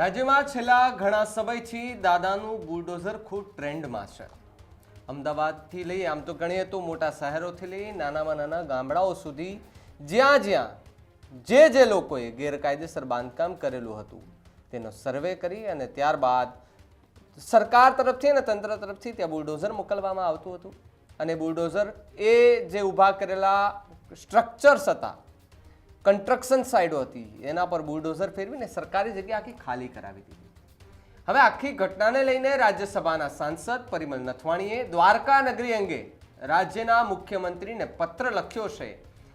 રાજ્યમાં છેલ્લા ઘણા સમયથી દાદાનું બુલડોઝર ખૂબ ટ્રેન્ડમાં છે. અમદાવાદથી લઈ, આમ તો ગણીએ તો મોટા શહેરોથી લઈ, નાનામાં નાના ગામડાઓ સુધી જ્યાં જ્યાં જે જે લોકોએ ગેરકાયદેસર બાંધકામ કરેલું હતું, તેનો સર્વે કરી અને ત્યારબાદ સરકાર તરફથી અને તંત્ર તરફથી ત્યાં બુલડોઝર મોકલવામાં આવતું હતું. અને બુલડોઝર એ જે ઊભા કરેલા સ્ટ્રક્ચર્સ હતા કન્સ્ટ્રક્શન સાઇડો હતી. એના પર બુલડોઝર ફેરવીને સરકારી જગ્યા આખી ખાલી કરાવી દીધી. હવે આખી ઘટનાને લઈને રાજ્યસભાના સાંસદ પરિમલ નથવાણીએ દ્વારકા નગરી અંગે રાજ્યના મુખ્યમંત્રીને પત્ર લખ્યો છે.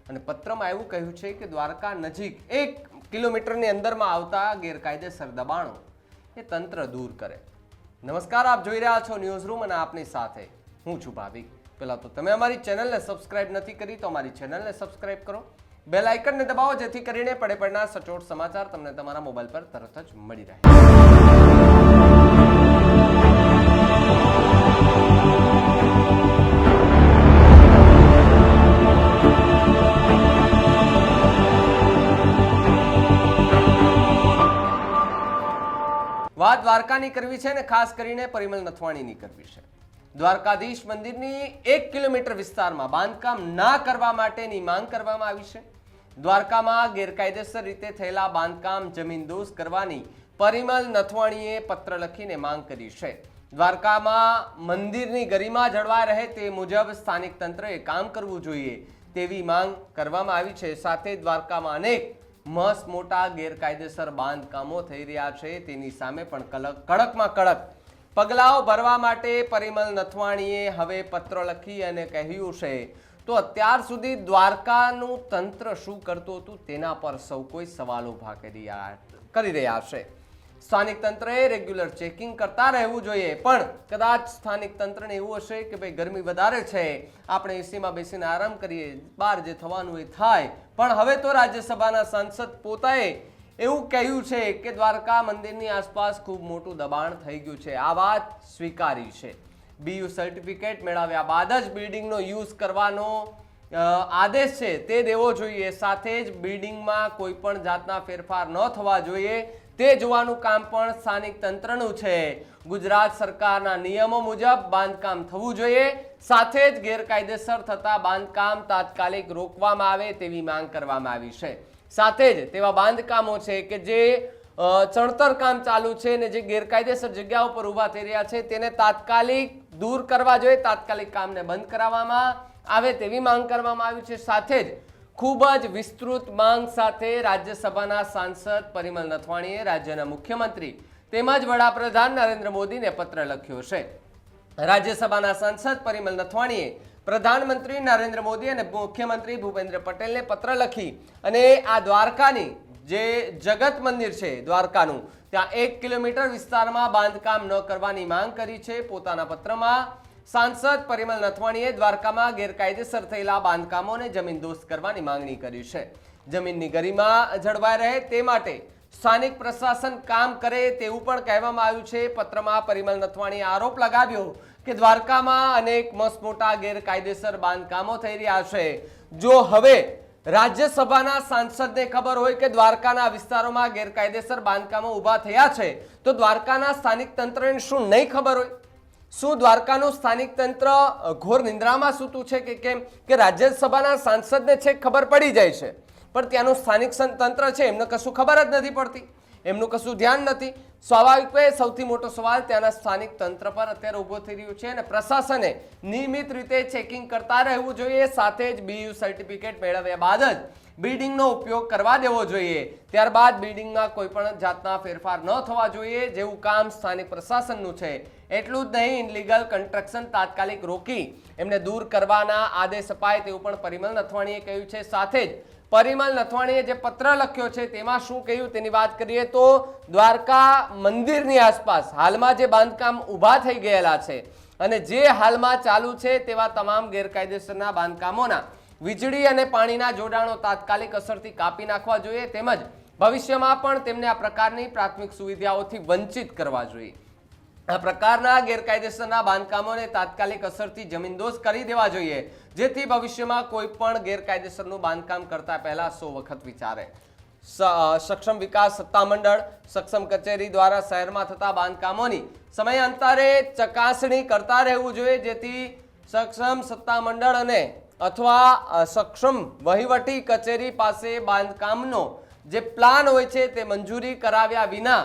અને પત્રમાં એવું કહ્યું છે કે દ્વારકા નજીક એક કિલોમીટરની અંદરમાં આવતા ગેરકાયદેસર દબાણો એ તંત્ર દૂર કરે. નમસ્કાર, આપ જોઈ રહ્યા છો ન્યૂઝ રૂમ અને આપની સાથે હું છું ભાવિક. પહેલાં તો તમે અમારી ચેનલને સબસ્ક્રાઇબ નથી કરી તો અમારી ચેનલને સબસ્ક્રાઇબ કરો. બેલ આઇકનને દબાવો, જેથી કરીને પડે પડના સચોટ સમાચાર તમને તમારા મોબાઈલ પર તરત જ મળી રહે. વાત દ્વારકાની કરવી છે અને ખાસ કરીને પરિમલ નથવાણીની કરવી છે. દ્વારકાધીશ મંદિરની એક કિલોમીટર વિસ્તારમાં બાંધકામ ના કરવા માટેની માંગ કરવામાં આવી છે. દ્વારકામાં ગેરકાયદેસર રીતે થયેલા બાંધકામ જમીનદોસ્ત કરવાની પરિમલ નથવાણીએ પત્ર લખીને માંગ કરી છે. દ્વારકામાં મંદિરની ગરિમા જળવાઈ રહે તે મુજબ સ્થાનિક તંત્રએ કામ કરવું જોઈએ તેવી માંગ કરવામાં આવી છે. સાથે દ્વારકામાં અનેક મસ્ત મોટા ગેરકાયદેસર બાંધકામો થઈ રહ્યા છે. તેની સામે પણ કડકમાં કડક પગલાઓ ભરવા માટે પરિમલ નથવાણીએ હવે પત્ર લખી અને કહ્યું છે, તો અત્યાર સુધી દ્વારકાનું તંત્ર શું કરતું હતું તેના પર સૌ કોઈ સવાલો ઊભા કરી કરી રહ્યા છે. સ્થાનિક તંત્રએ રેગ્યુલર ચેકિંગ કરતા રહેવું જોઈએ, પણ કદાચ સ્થાનિક તંત્રને એવું હશે કે ભાઈ ગરમી વધારે છે, આપણે એસીમાં બેસીને આરામ કરીએ બહાર જે થવાનું એ થાય. પણ હવે તો રાજ્યસભાના સાંસદ પોતાએ એવું કહ્યું છે કે દ્વારકા મંદિરની આસપાસ ખૂબ મોટું દબાણ થઈ ગયું છે. આ વાત સ્વીકારી છે. બીયુ સર્ટિફિકેટ મેળવ્યા બાદ જ બિલ્ડિંગનો યુઝ કરવાનો આદેશ છે તે દેવો જોઈએ. સાથે જ બિલ્ડિંગમાં કોઈ પણ જાતના ફેરફાર ન થવા જોઈએ. તે જોવાનું કામ પણ સ્થાનિક તંત્રનું છે. ગુજરાત સરકારના નિયમો મુજબ બાંધકામ થવું જોઈએ. સાથે જ ગેરકાયદેસર થતા બાંધકામ તાત્કાલિક રોકવામાં આવે તેવી માંગ કરવામાં આવી છે. સાથે જ તેવા બાંધકામો છે કે જે ચણતર કામ ચાલુ છે અને જે ગેરકાયદેસર જગ્યા ઉપર ઊભા થઈ રહ્યા છે, તેને તાત્કાલિક દૂર કરવા જોઈએ, તાત્કાલિક કામને બંધ કરાવવામાં આવે તેવી માંગ કરવામાં આવી છે. સાથે જ ખૂબ જ વિસ્તૃત માંગ સાથે રાજ્યસભાના સાંસદ પરિમલ નથવાણીએ રાજ્યના મુખ્યમંત્રી તેમજ વડાપ્રધાન નરેન્દ્ર મોદીને પત્ર લખ્યો છે. રાજ્યસભાના સાંસદ પરિમલ નથવાણીએ પ્રધાનમંત્રી નરેન્દ્ર મોદી અને મુખ્યમંત્રી ભૂપેન્દ્ર પટેલને પત્ર લખી અને આ દ્વારકાની જે જગત મંદિર છે દ્વારકાનું, ત્યાં એક કિલોમીટર વિસ્તારમાં બાંધકામ ન કરવાની માંગ કરી છે. પોતાના પત્રમાં, સાંસદ પરિમલ નથવાણીએ દ્વારકામાં ગેરકાયદેસર થયેલા બાંધકામોને જમીન દોસ્ત કરવાની માંગણી કરી છે. જમીનની ગરિમા જળવાઈ રહે તે માટે સ્થાનિક પ્રશાસન કામ કરે તેવું પણ કહેવામાં આવ્યું છે. પત્રમાં પરિમલ નથવાણીએ આરોપ લગાવ્યો કે દ્વારકામાં અનેક મસ્ત મોટા ગેરકાયદેસર બાંધકામો થઈ રહ્યા છે. જો હવે રાજ્યસભાના સાંસદને ખબર હોય કે દ્વારકાના વિસ્તારોમાં ગેરકાયદેસર બાંધકામો ઊભા થયા છે, તો દ્વારકાના સ્થાનિક તંત્રને શું નહીં ખબર હોય? શું દ્વારકાનું સ્થાનિક તંત્ર ઘોર નિંદ્રામાં સૂતું છે કે કેમ? કે રાજ્યસભાના સાંસદને છેક ખબર પડી જાય છે. પણ ત્યાંનું સ્થાનિક તંત્ર છે એમને કશું ખબર જ નથી પડતી. એમનું કશું ધ્યાન નથી. સ્વાભાવિક છે, સૌથી મોટો સવાલ ત્યાંના સ્થાનિક તંત્ર પર અત્યારે ઊભો થઈ રહ્યો છે અને પ્રશાસને નિયમિત રીતે ચેકિંગ કરતા રહેવું જોઈએ સાથે જ બીયુ સર્ટિફિકેટ મેળવ્યા બાદ જ બિલ્ડિંગનો ઉપયોગ કરવા દેવો જોઈએ. ત્યારબાદ બિલ્ડિંગમાં કોઈ પણ જાતના ફેરફાર ન થવા જોઈએ જેવું કામ સ્થાનિક પ્રશાસનનું છે. એટલું જ નહીં ઇનલીગલ કન્સ્ટ્રક્શન તાત્કાલિક રોકી એમને દૂર કરવાના આદેશ અપાય તેવું પણ પરિમલ નથવાણીએ કહ્યું છે. સાથે જ પરિમલ નથવાણીએ જે પત્ર લખ્યો છે, તેમાં શું કહ્યું તેની વાત કરીએ તો દ્વારકા મંદિરની આસપાસ હાલમાં જે બાંધકામ ઊભા થઈ ગયેલા છે અને જે હાલમાં ચાલુ છે તેવા તમામ ગેરકાયદેસરના બાંધકામોના વીજળી અને પાણીના જોડાણો તાત્કાલિક અસરથી કાપી નાખવા જોઈએ તેમજ ભવિષ્યમાં પણ તેમને આ પ્રકારની પ્રાથમિક સુવિધાઓથી વંચિત કરવા જોઈએ. આ પ્રકારના ગેરકાયદેસરના બાંધકામોને તાત્કાલિક અસરથી જમીનદોસ્ત કરી દેવા જોઈએ, જેથી ભવિષ્યમાં કોઈ પણ ગેરકાયદેસરનું બાંધકામ કરતા પહેલા સો વખત વિચારે. સક્ષમ વિકાસ સત્તામંડળ, સક્ષમ કચેરી દ્વારા શહેરમાં થતા બાંધકામોની સમયાંતરે ચકાસણી કરતા રહેવું જોઈએ, જેથી સક્ષમ સત્તામંડળ અને અથવા સક્ષમ વહીવટી કચેરી પાસે બાંધકામનો જે પ્લાન હોય છે તે મંજૂરી કરાવ્યા વિના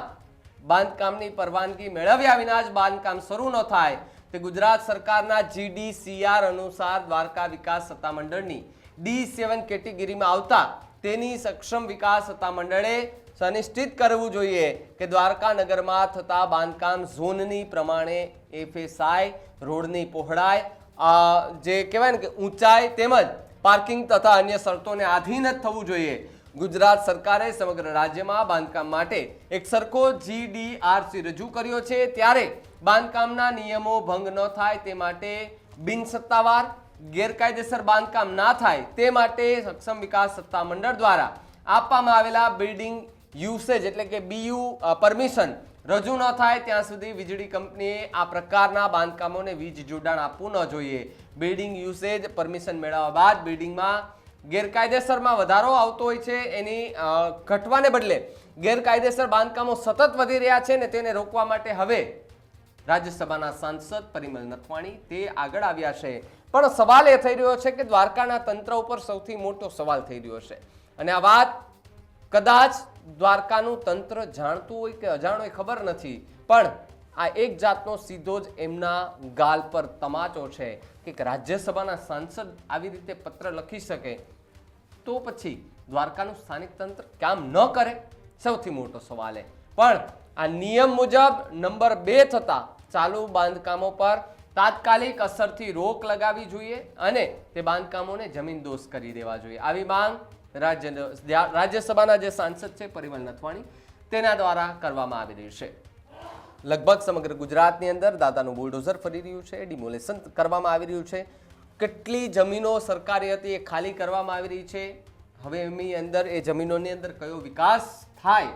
બાંધકામની પરવાનગી મેળવ્યા વિના જ બાંધકામ શરૂ ન થાય. તે ગુજરાત સરકારના જીડીસીઆર અનુસાર દ્વારકા વિકાસ સત્તામંડળની ડી સેવન કેટેગરીમાં આવતા તેની સક્ષમ વિકાસ સત્તામંડળે સુનિશ્ચિત કરવું જોઈએ કે દ્વારકા નગરમાં થતા બાંધકામ ઝોનની પ્રમાણે એફએસઆઈ રોડની પહોળાઈ જે કહેવાય ને કે ઊંચાઈ તેમજ પાર્કિંગ તથા અન્ય શરતોને આધીન જ થવું જોઈએ. ગુજરાત સરકારે સમગ્ર રાજ્યમાં બાંધકામ માટે એક સરખો જીડીઆરસી રજૂ કર્યો છે. ત્યારે બાંધકામના નિયમો ભંગ ન થાય તે માટે બિનસત્તાવાર, ગેરકાયદેસર બાંધકામ ના થાય તે માટે સક્ષમ વિકાસ સત્તા મંડળ દ્વારા આપવામાં આવેલા બિલ્ડિંગ યુસેજ એટલે કે બીયુ પરમિશન રજૂ ન થાય ત્યાં સુધી વીજળી કંપનીએ આ પ્રકારના બાંધકામોને વીજ જોડાણ આપવું ન જોઈએ. બિલ્ડિંગ યુસેજ પરમિશન મેળવવા બાદ બિલ્ડિંગમાં ગેરકાયદેસરમાં વધારો આવતો હોય છે, એની ઘટવાને બદલે ગેરકાયદેસર બાંધકામો સતત વધી રહ્યા છે ને તેને રોકવા માટે હવે રાજ્યસભાના સાંસદ પરિમલ નથવાણી તે આગળ આવ્યા છે. પણ સવાલ એ થઈ રહ્યો છે કે દ્વારકાના તંત્ર ઉપર સૌથી મોટો સવાલ થઈ રહ્યો છે. અને આ વાત કદાચ દ્વારકાનું તંત્ર જાણતું હોય કે અજાણ ખબર નથી. પણ આ એક જાતનો સીધો જ એમના ગાલ પર તમાચો છે કે રાજ્યસભાના સાંસદ આવી રીતે પત્ર લખી શકે તો પછી દ્વારકાનું સ્થાનિક તંત્ર કામ ન કરે? સૌથી મોટો સવાલ એ. પણ આ નિયમ મુજબ નંબર બે થતા ચાલુ બાંધકામો પર તાત્કાલિક અસરથી રોક લગાવવી જોઈએ અને તે બાંધકામોને જમીન દોષ કરી દેવા જોઈએ. આવી માંગ રાજ્ય રાજ્યસભાના જે સાંસદ છે પરિમલ નથવાણી, તેના દ્વારા કરવામાં આવી રહી છે. લગભગ સમગ્ર ગુજરાતની અંદર દાદાનું બુલડોઝર ફરી રહ્યું છે, ડિમોલેશન કરવામાં આવી રહ્યું છે. કેટલી જમીનો સરકારી હતી એ ખાલી કરવામાં આવી રહી છે? હવે એમની અંદર, એ જમીનોની અંદર કયો વિકાસ થાય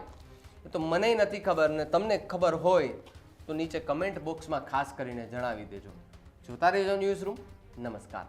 એ તો મને નથી ખબર ને તમને ખબર હોય તો નીચે કમેન્ટ બોક્સમાં ખાસ કરીને જણાવી દેજો. જોતા રહેજો ન્યૂઝ રૂમ. નમસ્કાર.